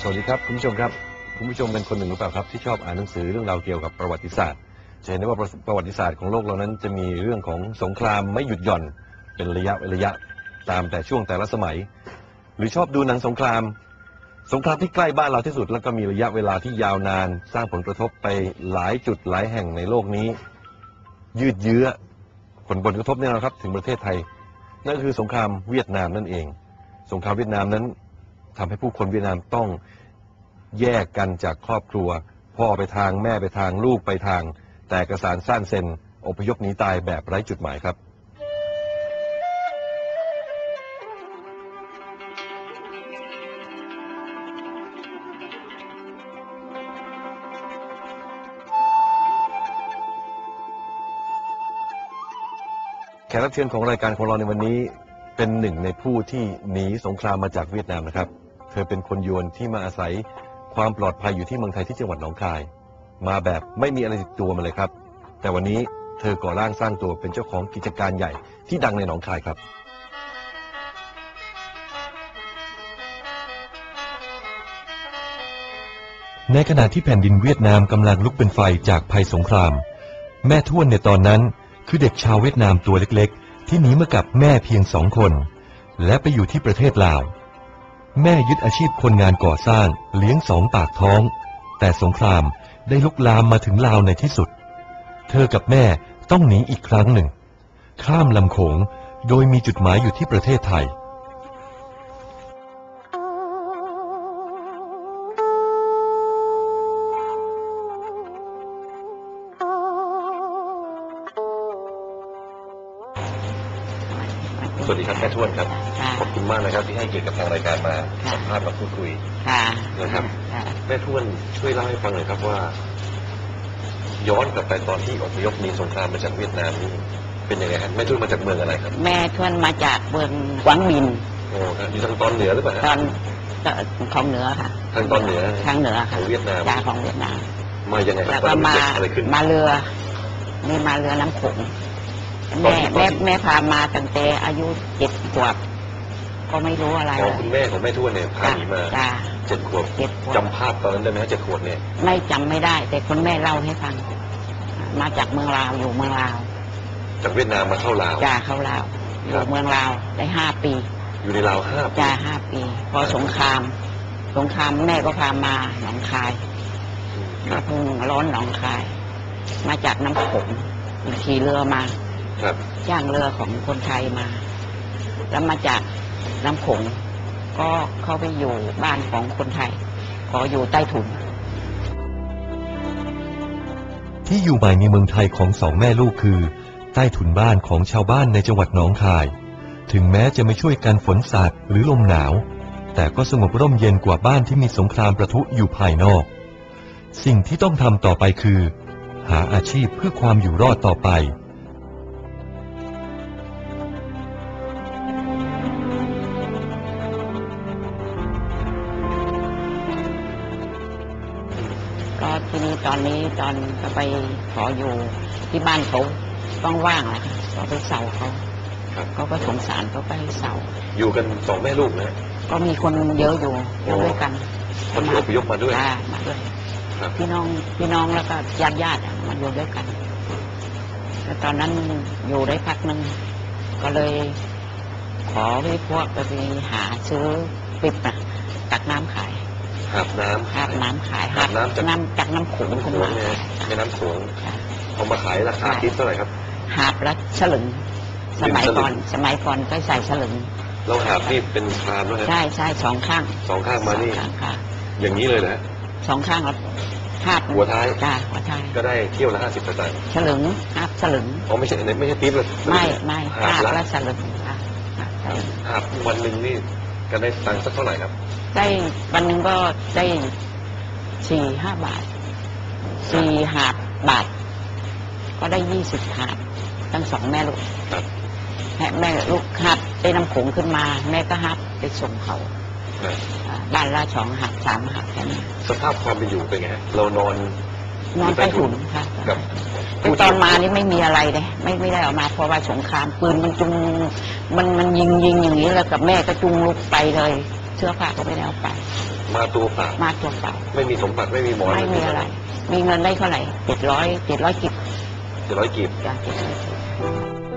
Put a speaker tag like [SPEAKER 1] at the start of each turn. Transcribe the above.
[SPEAKER 1] สวัสดีครับคุณผู้ชมครับ คุณผู้ชมเป็นคนหนึ่งหรือเปล่าครับ ที่ชอบอ่านหนังสือเรื่องราวเกี่ยวกับประวัติศาสตร์จะเห็นได้ว่าประวัติศาสตร์ของโลกเรานั้น จะมีเรื่องของสงครามไม่หยุดหย่อน เป็นระยะระยะตามแต่ช่วงแต่ละสมัย หรือชอบดูหนังสงคราม สงครามที่ใกล้บ้านเราที่สุด แล้วก็มีระยะเวลาที่ยาวนาน สร้างผลกระทบไปหลายจุดหลายแห่งในโลกนี้ ยืดเยื้อผลผลกระทบเนี่ยนะครับ ถึงประเทศไทย นั่นคือสงครามเวียดนามนั่นเอง สงครามเวียดนามนั้น ทำให้ผู้คนเวียดนามต้องแยกกันจากครอบครัว พ่อไปทางแม่ไปทางลูกไปทาง แต่กระสานสั้นเซนอพยพหนีตายแบบไร้จุดหมายครับแขกรับเชิญของรายการของเราในวันนี้เป็นหนึ่งในผู้ที่หนีสงครามมาจากเวียดนามนะครับ เธอเป็นคนยวนที่มาอาศัยความปลอดภัยอยู่ที่เมืองไทยที่จังหวัดหนองคาย มาแบบไม่มีอะไรติดตัวมาเลยครับ แต่วันนี้เธอก่อร่างสร้างตัวเป็นเจ้าของกิจการใหญ่ที่ดังในหนองคายครับ ในขณะที่แผ่นดินเวียดนามกำลังลุกเป็นไฟจากภัยสงคราม แม่ท้วนในตอนนั้น คือเด็กชาวเวียดนามตัวเล็กๆ ที่หนีมากับแม่เพียงสองคน และไปอยู่ที่ประเทศลาว แม่ยึดอาชีพคนงานก่อสร้าง เลี้ยงสองปากท้อง แต่สงครามได้ลุกลามมาถึงลาวในที่สุด เธอกับแม่ต้องหนีอีกครั้งหนึ่ง ข้ามลำโขงโดยมีจุดหมายอยู่ที่ประเทศไทย สวัสดีครับแม่ท้วนครับ
[SPEAKER 2] ค่ะ
[SPEAKER 1] ขอบคุณมากนะครับที่ให้เกียรติกับทางรายการมา
[SPEAKER 2] ค่ะ
[SPEAKER 1] สัมภาษณ์มาพูดคุย
[SPEAKER 2] ค่ะ
[SPEAKER 1] นะครับ
[SPEAKER 2] ค่ะ
[SPEAKER 1] แม่ท้วนช่วยเล่าให้ฟังหน่อยครับว่า ย้อนกลับไปตอนที่อพยพหนีสงครามมาจากเวียดนามนี่เป็นยังไงครับแม่ท้วนมาจากเมืองอะไรครับ
[SPEAKER 2] แม่ทวนมาจากเมืองกวางมิน
[SPEAKER 1] โอ้ครับอยู่ทางตอนเหนือหรือเปล่าฮะ
[SPEAKER 2] ตอนของเหนือค่ะ
[SPEAKER 1] ทางตอนเหนือ
[SPEAKER 2] ทางเหนือ
[SPEAKER 1] ข
[SPEAKER 2] ค่ะ
[SPEAKER 1] องเวียดนาม
[SPEAKER 2] จาของเวียดนาม
[SPEAKER 1] มายังไงครั
[SPEAKER 2] แล้
[SPEAKER 1] บ
[SPEAKER 2] ว
[SPEAKER 1] ตอน
[SPEAKER 2] ก็
[SPEAKER 1] นั้น
[SPEAKER 2] มา
[SPEAKER 1] เกิดอะไรขึ้น
[SPEAKER 2] มาเรือ นี่มาเรือน้ำโขง
[SPEAKER 1] ตอน
[SPEAKER 2] แม่
[SPEAKER 1] ที่
[SPEAKER 2] แม่แม่พามาตั้งแต่อายุเจ็ดขวบก็ไม่รู้อะไร
[SPEAKER 1] อ๋อ
[SPEAKER 2] เลย
[SPEAKER 1] คุณแม่ของแม่ท้วนเนี่ยพา
[SPEAKER 2] จ้า
[SPEAKER 1] หนีมา
[SPEAKER 2] จ้า
[SPEAKER 1] เจ็ดขวบ
[SPEAKER 2] เจ็ดขวบ
[SPEAKER 1] จำภาพตอนนั้นได้ไหมฮะเจ็ดขวบเนี่ย
[SPEAKER 2] ไม่จำไม่ได้ แต่คุณแม่เล่าให้ฟัง มาจากเมืองลาวอยู่เมืองลาว
[SPEAKER 1] จากเวียดนามมาเข้าลาว
[SPEAKER 2] จ้าเข้าลาวอ
[SPEAKER 1] ครั
[SPEAKER 2] ยู่
[SPEAKER 1] บ
[SPEAKER 2] เมืองลาวได้ห้าปี
[SPEAKER 1] อยู่ในลาวห้าปี
[SPEAKER 2] จ้าห้าปี พอสงคราม สงครามแม่ก็พามาหนองคาย
[SPEAKER 1] ครั
[SPEAKER 2] มา
[SPEAKER 1] บ
[SPEAKER 2] เพิ่งร้อนหนองคาย มาจากน้ำโขงขี่เรือมา
[SPEAKER 1] ครับ
[SPEAKER 2] จ้างเรือของคนไทยมา แล้วมาจากน้ำโขงก็เข้าไปอยู่บ้านของคนไทย ขออยู่ใต้ถุน
[SPEAKER 3] ที่อยู่ใหม่ในเมืองไทยของสองแม่ลูกคือ ใต้ถุนบ้านของชาวบ้านในจังหวัดหนองคาย ถึงแม้จะไม่ช่วยกันฝนสาดหรือลมหนาว แต่ก็สงบร่มเย็นกว่าบ้านที่มีสงครามประทุอยู่ภายนอก สิ่งที่ต้องทำต่อไปคือ หาอาชีพเพื่อความอยู่รอดต่อไป
[SPEAKER 2] ตอนนี้ตอนก็ไปขออยู่ที่บ้านเขาต้องว่างๆนะคะก็ไปเสาเขา
[SPEAKER 1] ครับ
[SPEAKER 2] เขาก็สงสารเขาไปเสา
[SPEAKER 1] อยู่กันสองแม่ลูกนะ
[SPEAKER 2] ก็มีคนเยอะอยู่อยู่ด้วยกัน
[SPEAKER 1] คนที่อพยพมาด้วย
[SPEAKER 2] จ้ามาด้วย
[SPEAKER 1] ครับ
[SPEAKER 2] พี่น้องพี่น้องแล้วก็ญาติญาติๆอะมาอยู่ด้วยกันแล้วตอนนั้นอยู่ได้พักหนึ่งก็เลย ขอให้พวกไปหาซื้อปิบนะตักน้ำขาย
[SPEAKER 1] หาบน้ำ
[SPEAKER 2] หาบน้ำขาย
[SPEAKER 1] หาบน้ำจาก
[SPEAKER 2] น้ำจากน้ำโขง
[SPEAKER 1] น้ำโข
[SPEAKER 2] ขึ้น
[SPEAKER 1] ง
[SPEAKER 2] มา
[SPEAKER 1] เนี่ยแม่น้ำโขง
[SPEAKER 2] จ้ะ
[SPEAKER 1] เอามาขายราคาคิดเท่าไหร่ครับ
[SPEAKER 2] หาบละฉลึง สมัยก่อนสมัยก่อนก็ใส่ฉลึง
[SPEAKER 1] เราหาบนี่เป็นครามนะฮะ
[SPEAKER 2] ใช่ใช่สองข้าง
[SPEAKER 1] สองข้างมานี่
[SPEAKER 2] สองข้างค่ะ
[SPEAKER 1] อย่างนี้เลยนะฮะ
[SPEAKER 2] สองข้างแล้วหาบ
[SPEAKER 1] หัวท้าย
[SPEAKER 2] จ้าหัวท้าย
[SPEAKER 1] ก็ได้เที่ยวละห้าสิบสตางค์
[SPEAKER 2] ฉลึงหาบฉลึง
[SPEAKER 1] อ๋อไม่ใช่ไม่ใช่ติ๊บเลย
[SPEAKER 2] ไม่ไม่
[SPEAKER 1] หา
[SPEAKER 2] หา
[SPEAKER 1] บบละ
[SPEAKER 2] ละฉลึงค่ะหาบฉลึง
[SPEAKER 1] หาบวันหนึ่งนี่ ก็ได้ตังค์สักเท่าไหร่ครับ
[SPEAKER 2] ได้วันหนึ่งก็ได้สี่ห้าบาทสี่หาบบาท ก็ได้ยี่สิบหาบทั้งสองแม่ลูก
[SPEAKER 1] ครับ
[SPEAKER 2] แม่แม่ลูกหับได้น้ำโขงขึ้นมา แม่ก็หับไปส่งเขา
[SPEAKER 1] นะ
[SPEAKER 2] อ่าบ้านละสองหับสามหับแค่นี้
[SPEAKER 1] สภาพความเป็นอยู่เป็นไงฮะเรานอน
[SPEAKER 2] นอนใต้ถุนค่ะ
[SPEAKER 1] กับ
[SPEAKER 2] แต่ตอนมานี่ไม่มีอะไรเลยไม่ไม่ได้เออกมาเพราะว่าสงครามปืนมันจุง มันมันยิงยิงอย่างนี้แล้วกับแม่ก็จุงลุกไปเลย เสื้อผ้าก็ไม่ได้เอาไป
[SPEAKER 1] มาตัวเปล่า
[SPEAKER 2] มาตัวเปล่า
[SPEAKER 1] ไม่มีสมบัติไม่มีหมอน
[SPEAKER 2] ไม่มีอะไร มีเงินได้เท่าไหร่เจ็ดร้อยเจ็ดร้อยกิบ
[SPEAKER 1] เจ็ดร้อยกีบ
[SPEAKER 2] จ้ะเจ็ดร้อยกิบ